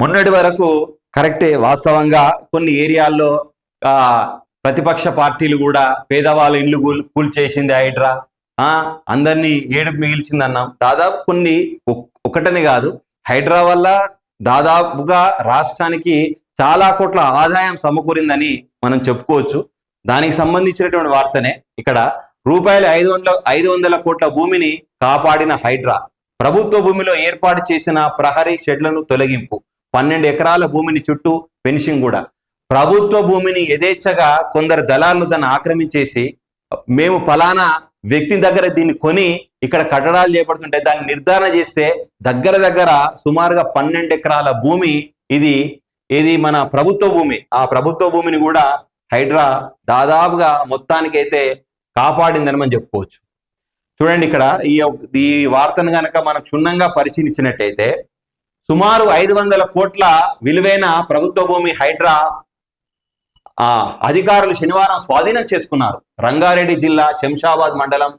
మొన్నటి వరకు కరెక్టే. వాస్తవంగా కొన్ని ఏరియాల్లో ఆ ప్రతిపక్ష పార్టీలు కూడా పేదవాళ్ళ ఇల్లు కూల్ కూల్చేసింది హైడ్రా. ఆ అందరినీ ఏడుపు మిగిల్చింది అన్నాం దాదాపు కొన్ని ఒకటని కాదు. హైడ్రా వల్ల దాదాపుగా రాష్ట్రానికి చాలా కోట్ల ఆదాయం సమకూరిందని మనం చెప్పుకోవచ్చు. దానికి సంబంధించినటువంటి వార్తనే ఇక్కడ రూపాయలు ఐదు వందల ఐదు వందల కోట్ల భూమిని కాపాడిన హైడ్రా. ప్రభుత్వ భూమిలో ఏర్పాటు చేసిన ప్రహరీ షెడ్లను తొలగింపు. పన్నెండు ఎకరాల భూమిని చుట్టూ ఫెన్షింగ్ కూడా. ప్రభుత్వ భూమిని యథేచ్ఛగా కొందరు దళాలు దాన్ని ఆక్రమించేసి మేము ఫలానా వ్యక్తి దగ్గర దీన్ని కొని ఇక్కడ కట్టడాలు చేపడుతుంటే దాన్ని నిర్ధారణ చేస్తే దగ్గర దగ్గర సుమారుగా పన్నెండు ఎకరాల భూమి ఇది ఇది మన ప్రభుత్వ భూమి. ఆ ప్రభుత్వ భూమిని కూడా హైడ్రా దాదాపుగా మొత్తానికైతే కాపాడిందని మనం చెప్పుకోవచ్చు. చూడండి ఇక్కడ ఈ ఈ వార్తను గనక మనం క్షుణ్ణంగా పరిశీలించినట్టయితే సుమారు ఐదు వందల కోట్ల విలువైన ప్రభుత్వ భూమి హైడ్రా ఆ అధికారులు శనివారం స్వాధీనం చేసుకున్నారు. రంగారెడ్డి జిల్లా శంషాబాద్ మండలం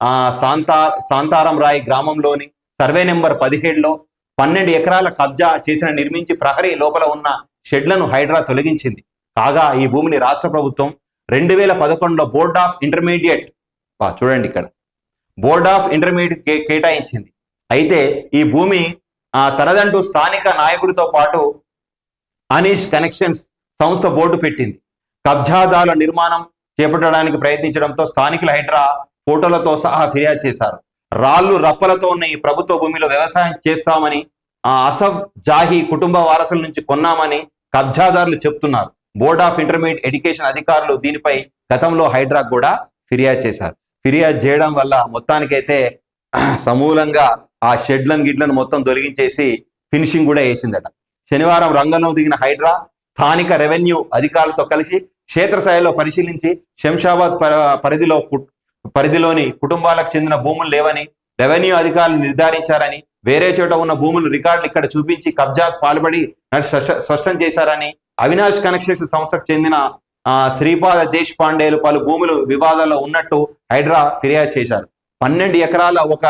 ఆ శాంతా శాంతారం రాయ్ గ్రామంలోని సర్వే నెంబర్ పదిహేడులో పన్నెండు ఎకరాల కబ్జా చేసిన నిర్మించి ప్రహరీ లోపల ఉన్న షెడ్లను హైడ్రా తొలగించింది. కాగా ఈ భూమిని రాష్ట్ర ప్రభుత్వం రెండు వేల పదకొండులో బోర్డ్ ఆఫ్ ఇంటర్మీడియట్ చూడండి ఇక్కడ బోర్డ్ ఆఫ్ ఇంటర్మీడియట్ కేటాయించింది. అయితే ఈ భూమి ఆ తనదంటూ స్థానిక నాయకుడితో పాటు అనీష్ కనెక్షన్స్ సంస్థ బోర్డు పెట్టింది. కబ్జాదారుల నిర్మాణం చేపట్టడానికి ప్రయత్నించడంతో స్థానికుల హైడ్రా ఫోటోలతో సహా ఫిర్యాదు చేశారు. రాళ్ళు రప్పలతో ఉన్న ఈ ప్రభుత్వ భూమిలో వ్యవసాయం చేస్తామని ఆ అసఫ్ జాహీ కుటుంబ వారసుల నుంచి కొన్నామని కబ్జాదారులు చెప్తున్నారు. బోర్డ్ ఆఫ్ ఇంటర్మీడియట్ ఎడ్యుకేషన్ అధికారులు దీనిపై గతంలో హైడ్రా కూడా ఫిర్యాదు చేశారు. ఫిర్యాదు చేయడం వల్ల మొత్తానికైతే సమూలంగా ఆ షెడ్లను గిడ్లను మొత్తం తొలగించేసి ఫినిషింగ్ కూడా వేసిందట. శనివారం రంగంలో దిగిన హైడ్రా స్థానిక రెవెన్యూ అధికారులతో కలిసి క్షేత్రస్థాయిలో పరిశీలించి శంషాబాద్ పరిధిలో పరిధిలోని కుటుంబాలకు చెందిన భూములు లేవని రెవెన్యూ అధికారులు నిర్ధారించారని వేరే చోట ఉన్న భూములు రికార్డులు ఇక్కడ చూపించి కబ్జాకు పాల్పడి స్పష్ట- స్పష్టం చేశారని అవినాష్ కనెక్షన్స్ సంస్థకు చెందిన శ్రీపాద దేశ్ పాండేలు పలు భూములు వివాదాల్లో ఉన్నట్టు హైడ్రా ఫిర్యాదు చేశారు. పన్నెండు ఎకరాల ఒక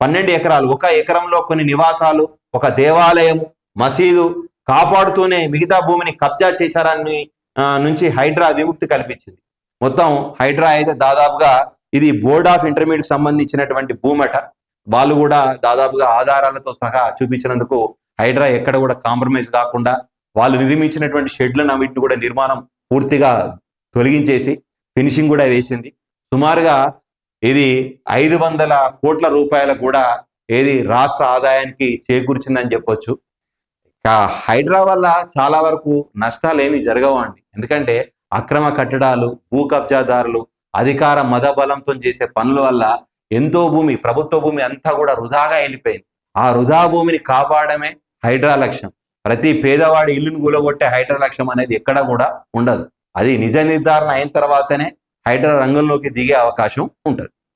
పన్నెండు ఎకరాలు ఒక ఎకరంలో కొన్ని నివాసాలు ఒక దేవాలయం మసీదు కాపాడుతూనే మిగతా భూమిని కబ్జా చేశారని నుంచి హైడ్రా విముక్తి కల్పించింది. మొత్తం హైడ్రా అయితే దాదాపుగా ఇది బోర్డ్ ఆఫ్ ఇంటర్మీడియట్ సంబంధించినటువంటి భూమట. వాళ్ళు కూడా దాదాపుగా ఆధారాలతో సహా చూపించినందుకు హైడ్రా ఎక్కడ కూడా కాంప్రమైజ్ కాకుండా వాళ్ళు నిర్మించినటువంటి షెడ్లను అవిటిని కూడా నిర్మాణం పూర్తిగా తొలగించేసి ఫినిషింగ్ కూడా వేసింది. సుమారుగా ఇది ఐదు వందల కోట్ల రూపాయలు కూడా ఏది రాష్ట్ర ఆదాయానికి చేకూర్చిందని చెప్పొచ్చు. హైడ్రా వల్ల చాలా వరకు నష్టాలు ఏమి జరగవు అండి. ఎందుకంటే అక్రమ కట్టడాలు భూ కబ్జాదారులు అధికార మదబలంతో చేసే పనుల వల్ల ఎంతో భూమి ప్రభుత్వ భూమి అంతా కూడా వృధాగా వెళ్ళిపోయింది. ఆ వృధా భూమిని కాపాడమే హైడ్రా లక్ష్యం. ప్రతి పేదవాడి ఇల్లును గులగొట్టే హైడ్రా లక్ష్యం అనేది ఎక్కడ కూడా ఉండదు. అది నిజ నిర్ధారణ అయిన తర్వాతనే హైడ్రా రంగంలోకి దిగే అవకాశం ఉంటుంది.